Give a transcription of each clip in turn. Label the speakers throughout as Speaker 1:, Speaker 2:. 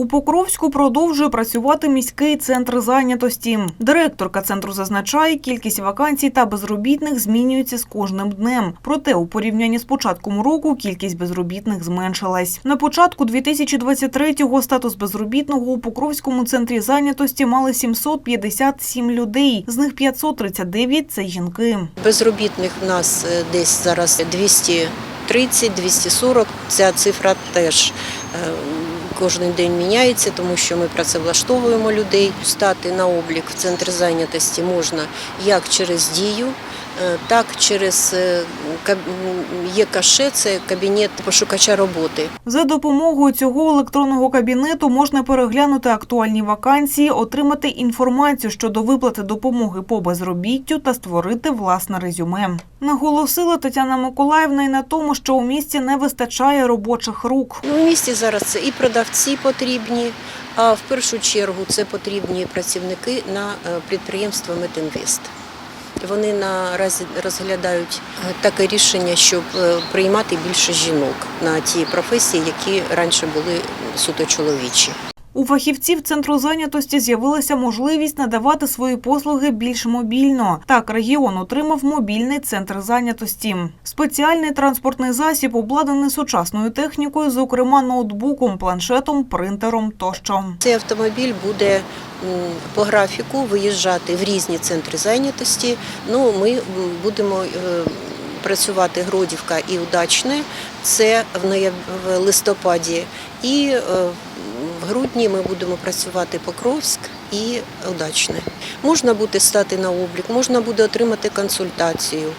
Speaker 1: У Покровську продовжує працювати міський центр зайнятості. Директорка центру зазначає, кількість вакансій та безробітних змінюється з кожним днем. Проте у порівнянні з початком року кількість безробітних зменшилась. На початку 2023-го статус безробітного у Покровському центрі зайнятості мали 757 людей. З них 539 – це жінки.
Speaker 2: Безробітних в нас е, десь зараз 230-240. Ця цифра теж е, кожен день міняється, тому що ми працевлаштовуємо людей. Стати на облік в центр зайнятості можна як через дію, так через е, каб- ЄКШ, це кабінет пошукача роботи.
Speaker 1: За допомогою цього електронного кабінету можна переглянути актуальні вакансії, отримати інформацію щодо виплати допомоги по безробіттю та створити власне резюме. Наголосила Тетяна Миколаївна і на тому, що у місті не вистачає робочих рук.
Speaker 2: Ну, в місті зараз це і продавці потрібні, а в першу чергу це потрібні працівники на е, підприємство Метинвест. Вони наразі розглядають е, таке рішення, щоб е, приймати більше жінок на ті професії, які раніше були суто чоловічі.
Speaker 1: У фахівців центру зайнятості з'явилася можливість надавати свої послуги більш мобільно. Так, регіон отримав мобільний центр зайнятості. Спеціальний транспортний засіб обладнаний сучасною технікою, зокрема ноутбуком, планшетом, принтером тощо.
Speaker 2: Цей автомобіль буде по графіку виїжджати в різні центри зайнятості. Ну, ми будемо е, працювати Гродівка і Удачне. Це в листопаді. І е, в грудні ми будемо працювати Покровськ і Удачне. Можна буде стати на облік, можна буде отримати консультацію.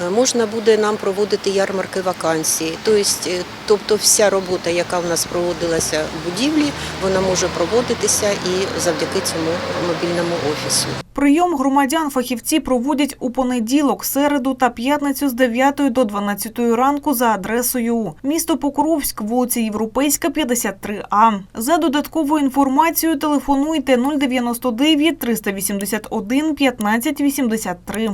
Speaker 2: Е, Можна буде нам проводити ярмарки вакансій. Тобто, е, тобто вся робота, яка в нас проводилася в будівлі, вона може проводитися і завдяки цьому мобільному офісу.
Speaker 1: Прийом громадян фахівці проводять у понеділок, середу та п'ятницю з 9 до 12 ранку за адресою місто Покровськ, вулиця Європейська, 53А. За додатковою інформацією телефонуйте 099 381 1583.